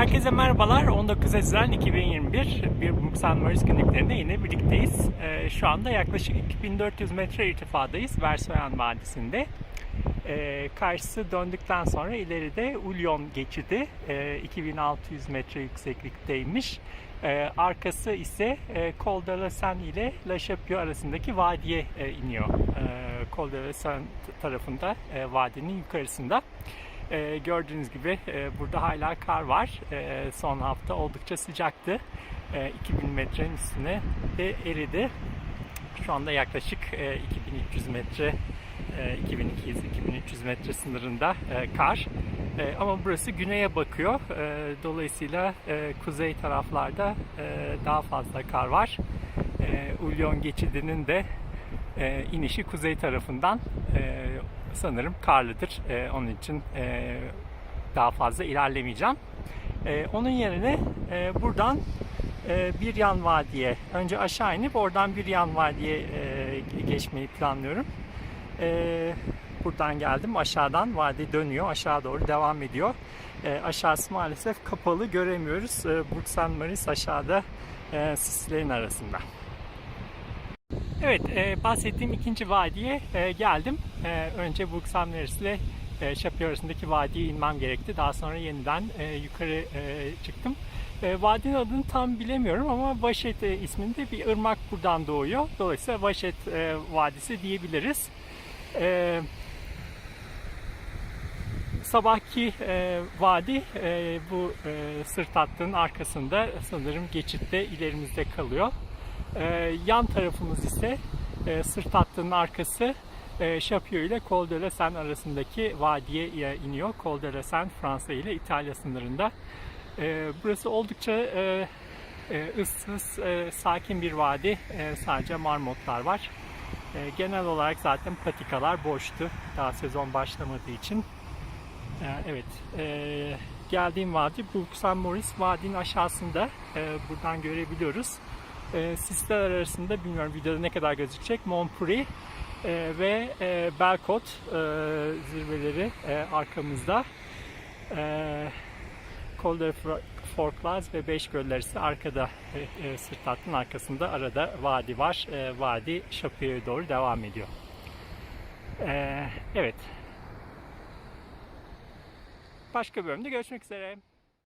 Herkese merhabalar. 19 Haziran 2021 bir Muksan Maris günlüklerinde yine birlikteyiz. Ee, şu anda yaklaşık 2400 metre irtifadayız Versoyan Vadisi'nde. Ee, karşısı döndükten sonra ileride Ulyon geçidi ee, 2600 metre yükseklikteymiş. Ee, arkası ise e, Col de la Seine ile La Chapelle arasındaki vadiye e, iniyor. Ee, Col de la Seine tarafında, e, vadinin yukarısında. Ee, gördüğünüz gibi e, burada hala kar var. E, son hafta oldukça sıcaktı. E, 2000 metrenin üstüne de eridi. Şu anda yaklaşık e, 2300 metre, e, 2200-2300 metre sınırında e, kar. E, ama burası güneye bakıyor. E, dolayısıyla e, kuzey taraflarda e, daha fazla kar var. E, Ulyon geçidinin de e, inişi kuzey tarafından e, sanırım karlıdır. E, onun için e, daha fazla ilerlemeyeceğim. E, onun yerine e, buradan e, bir yan vadiye, önce aşağı inip oradan bir yan vadiye e, geçmeyi planlıyorum. E, buradan geldim, aşağıdan vadi dönüyor, aşağı doğru devam ediyor. E, aşağısı maalesef kapalı, göremiyoruz. E, Burksan Maris aşağıda e, sislerin arasında. Evet, e, bahsettiğim ikinci vadiye e, geldim. E, önce Burksamneris ile e, Şapı arasındaki vadiye inmem gerekti. Daha sonra yeniden e, yukarı e, çıktım. E, vadinin adını tam bilemiyorum ama Vaşet e, isminde bir ırmak buradan doğuyor. Dolayısıyla Vaşet e, Vadisi diyebiliriz. E, sabahki e, vadi e, bu e, sırt hattının arkasında sanırım geçitte ilerimizde kalıyor. E, yan tarafımız ise e, sırt hattının arkası e, Şapio ile Col de la Seine arasındaki vadiye iniyor. Col de la Seine Fransa ile İtalya sınırında. E, burası oldukça e, e, ıssız, e, sakin bir vadi. E, sadece marmotlar var. E, genel olarak zaten patikalar boştu. Daha sezon başlamadığı için. E, evet, e, geldiğim vadi Burksan Morris vadinin aşağısında. E, buradan görebiliyoruz. E, sisler arasında bilmiyorum videoda ne kadar gözükecek. Montpurri e, ve e, Belcot e, zirveleri e, arkamızda. E, Col de Forklaz ve Beş Göller ise arkada e, e, sırt hattının arkasında arada vadi var. E, vadi Şapı'ya doğru devam ediyor. E, evet. Başka bölümde görüşmek üzere.